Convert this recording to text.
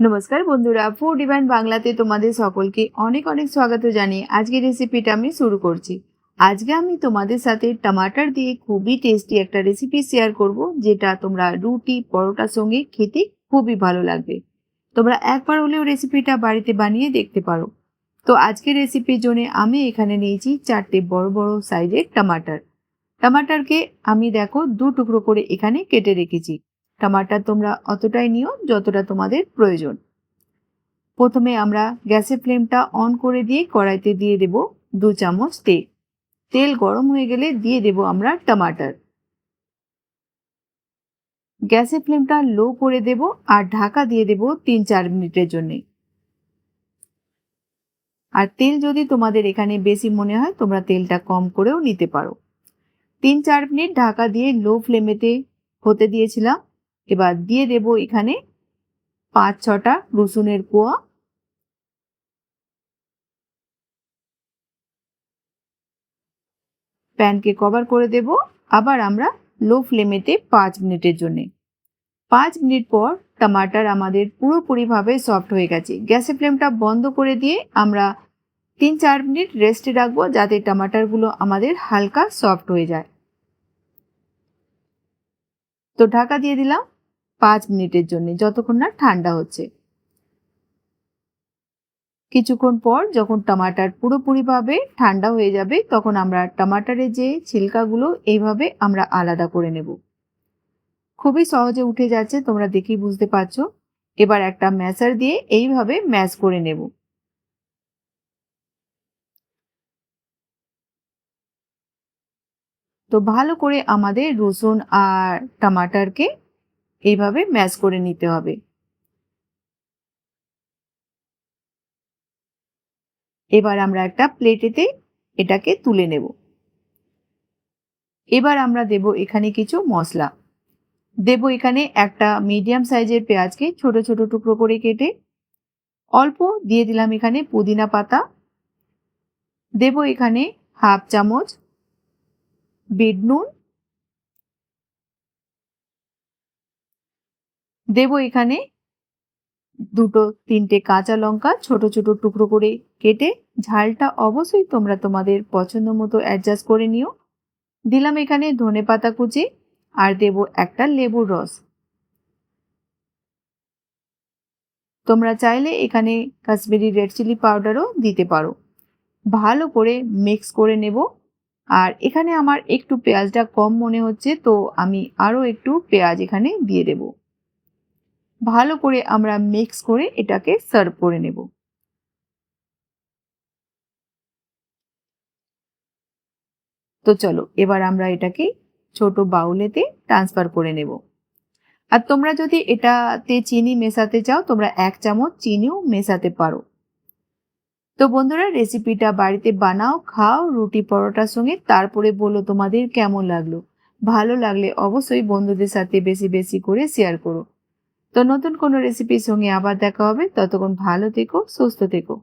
নমস্কার বন্ধুরা food event বাংলাতে তোমাদের সকলকে অনেক অনেক স্বাগত জানিয়ে আজকের রেসিপিটা আমি শুরু করছি। আজকে আমি তোমাদের সাথে টমাটার দিয়ে খুবই টেস্টি একটা রেসিপি শেয়ার করব, যেটা তোমরা রুটি, পরোটার সঙ্গে খেতে খুবই ভালো লাগবে। তোমরা একবার হলেও রেসিপিটা বাড়িতে বানিয়ে দেখতে পারো। তো আজকের রেসিপির জন্য আমি এখানে নিয়েছি চারটে বড় বড় সাইজের টমাটার টমাটারকে আমি দেখো দু টুকরো করে এখানে কেটে রেখেছি। টমাটার তোমরা অতটাই নিও যতটা তোমাদের প্রয়োজন। প্রথমে আমরা গ্যাসের ফ্লেমটা অন করে দিয়ে কড়াইতে দিয়ে দেব দু চামচ তেল। তেল গরম হয়ে গেলে দিয়ে দেব আমরা টমাটার। গ্যাসের ফ্লেমটা লো করে দেব আর ঢাকা দিয়ে দেব তিন চার মিনিটের জন্য। আর তেল যদি তোমাদের এখানে বেশি মনে হয়, তোমরা তেলটা কম করেও নিতে পারো। তিন চার মিনিট ঢাকা দিয়ে লো ফ্লেমেতে হতে দিয়েছিলাম। এবার দিয়ে দেব এখানে পাঁচ, ছটা রসুনের কোয়া। প্যানকে কভার করে দেব। আবার আমরা লো ফ্লেমেতে পাঁচ মিনিটের জন্যে। পাঁচ মিনিট পর টমাটার আমাদের পুরোপুরিভাবে সফট হয়ে গেছে। গ্যাসের ফ্লেমটা বন্ধ করে দিয়ে আমরা তিন, চার মিনিট রেস্টে রাখব যাতে টমাটারগুলো আমাদের হালকা সফট হয়ে যায়। তো ঢাকা দিয়ে দিলাম। পাঁচ মিনিটের জন্য, যতক্ষণ না ঠান্ডা হচ্ছে। কিছুক্ষণ পর যখন টমাটার পুরোপুরিভাবে ঠান্ডা হয়ে যাবে, তখন আমরা টমাটারের যে ছিলকাগুলো, এইভাবে আমরা আলাদা করে নেব। খুবই সহজে উঠে যাচ্ছে, তোমরা দেখেই বুঝতে পারছ। এবার একটা ম্যাশার দিয়ে এইভাবে ম্যাশ করে নেব। তো ভালো করে আমাদের রসুন আর টমাটারকে এইভাবে ম্যাশ করে নিতে হবে। এবার আমরা একটা প্লেটেতে এটাকে তুলে নেব। এবার আমরা দেব এখানে কিছু মশলা দেব এখানে একটা মিডিয়াম সাইজের পেঁয়াজকে ছোট ছোট টুকরো করে কেটে, অল্প দিয়ে দিলাম এখানে পুদিনা পাতা। দেব এখানে হাফ চামচ বিট নুন দেব এখানে দুটো, তিনটে কাঁচা লঙ্কা ছোট ছোট টুকরো করে কেটে ঝালটা অবশ্যই তোমরা তোমাদের পছন্দ মতো অ্যাডজাস্ট করে নিও। দিলাম এখানে ধনে পাতা কুচি আর দেব একটা লেবুর রস। তোমরা চাইলে এখানে কাশ্মীরি রেড চিলি পাউডারও দিতে পারো। ভালো করে মিক্স করে নেব। আর এখানে আমার একটু পেঁয়াজটা কম মনে হচ্ছে, তো আমি আরও একটু পেঁয়াজ এখানে দিয়ে দেব। ভালো করে আমরা মিক্স করে এটাকে সার্ভ করে নেব। তো চলো, এবার আমরা এটাকে ছোট বাউলেতে ট্রান্সফার করে নেব। আর তোমরা যদি এটাতে চিনি মেশাতে চাও, তোমরা এক চামচ চিনিও মেশাতে পারো। তো বন্ধুরা রেসিপিটা বাড়িতে বানাও, খাও, রুটি পরোটার সঙ্গে, তারপরে বলো তোমাদের কেমন লাগল। ভালো লাগলে অবশ্যই বন্ধুদের সাথে বেশি বেশি করে শেয়ার করো। তো নতুন কোনো রেসিপির সঙ্গে আবার দেখা হবে। ততক্ষণ ভালো থেকো সুস্থ থেকো।